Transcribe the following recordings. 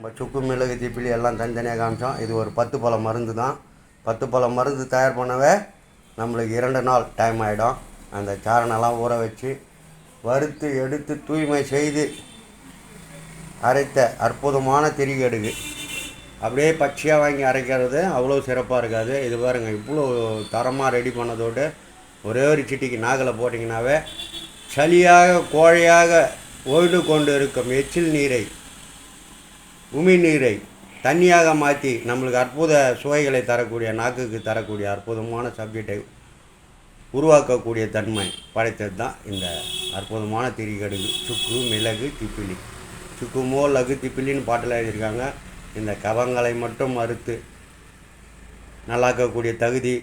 நம்ம சுக்கு மிளகு திப்பிலி எல்லாம் தனித்தனியாக காமிச்சோம். இது ஒரு பத்து பழம் மருந்து தான். பத்து பழ மருந்து தயார் பண்ணவே நம்மளுக்கு இரண்டு நாள் டைம் ஆகிடும் அந்த சாரணெல்லாம் ஊற வச்சு வறுத்து எடுத்து தூய்மை செய்து அரைத்த அற்புதமான திரிகடுகு. அப்படியே பச்சையாக வாங்கி அரைக்கிறது அவ்வளோ சிறப்பாக இருக்காது. இது பாருங்கள் இவ்வளோ தரமாக ரெடி பண்ணதோடு ஒரே ஒரு சிட்டிக்கு நாகில் போட்டிங்கனாவே சளியாக கோழையாக ஓய்ந்து கொண்டு இருக்கும் எச்சில் நீரை உமி நீரை தண்ணியாக மாற்றி நம்மளுக்கு அற்புத சுவைகளை தரக்கூடிய நாக்குக்கு தரக்கூடிய அற்புதமான சப்ஜெக்டை உருவாக்கக்கூடிய தன்மை படைத்தது தான் இந்த அற்புதமான திரிகடுகு. சுக்கு மிளகு திப்பிலி. சுக்குமோ லகு திப்பிலின்னு பாட்டில் எழுதியிருக்காங்க. இந்த கவங்களை மட்டும் மறுத்து நல்லாக்கக்கூடிய தகுதி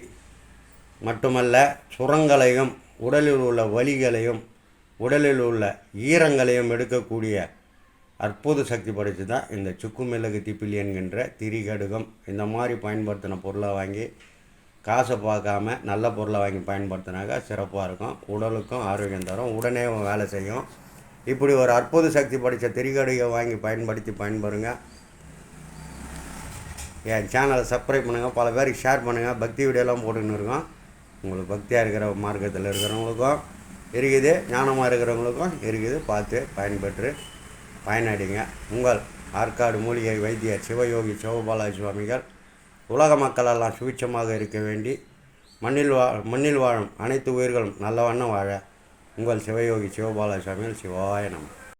மட்டுமல்ல சுரங்களையும் உடலில் உள்ள வலிகளையும் உடலில் உள்ள ஈரங்களையும் எடுக்கக்கூடிய அற்புத சக்தி படைத்து தான் இந்த சுக்கு மிளகு திப்பிலி என்கின்ற திரிகடுகம் இந்த மாதிரி பயன்படுத்தின பொருளை வாங்கி காசை பார்க்காம நல்ல பொருளை வாங்கி பயன்படுத்தினாக்கா சிறப்பாக இருக்கும். உடலுக்கும் ஆரோக்கியம் தரும். உடனே வேலை செய்யும். இப்படி ஒரு அற்புத சக்தி படைத்த திரிகடுகை வாங்கி பயன்படுத்தி பயன்படுங்க என் சேனலை சப்ஸ்கிரைப் பண்ணுங்கள் பல பேருக்கு ஷேர் பண்ணுங்கள் பக்தி வீடியோலாம் போட்டுன்னு இருக்கோம். உங்களுக்கு பக்தியாக இருக்கிற மார்க்கத்தில் இருக்கிறவங்களுக்கும் இருக்குது. ஞானமாக இருக்கிறவங்களுக்கும் இருக்குது. பார்த்து பயன்பெற்று பயனடைங்க. உங்கள் ஆற்காடு மூலிகை வைத்தியர் சிவயோகி சிவபாலாஜி சுவாமிகள் உலக மக்களெல்லாம் சுபிட்சமாக இருக்க வேண்டி மண்ணில் வா மண்ணில் வாழும் அனைத்து உயிர்களும் நல்ல வண்ணம் வாழ உங்கள் சிவயோகி சிவபாலாஜி சுவாமிகள் சிவாய நம்ம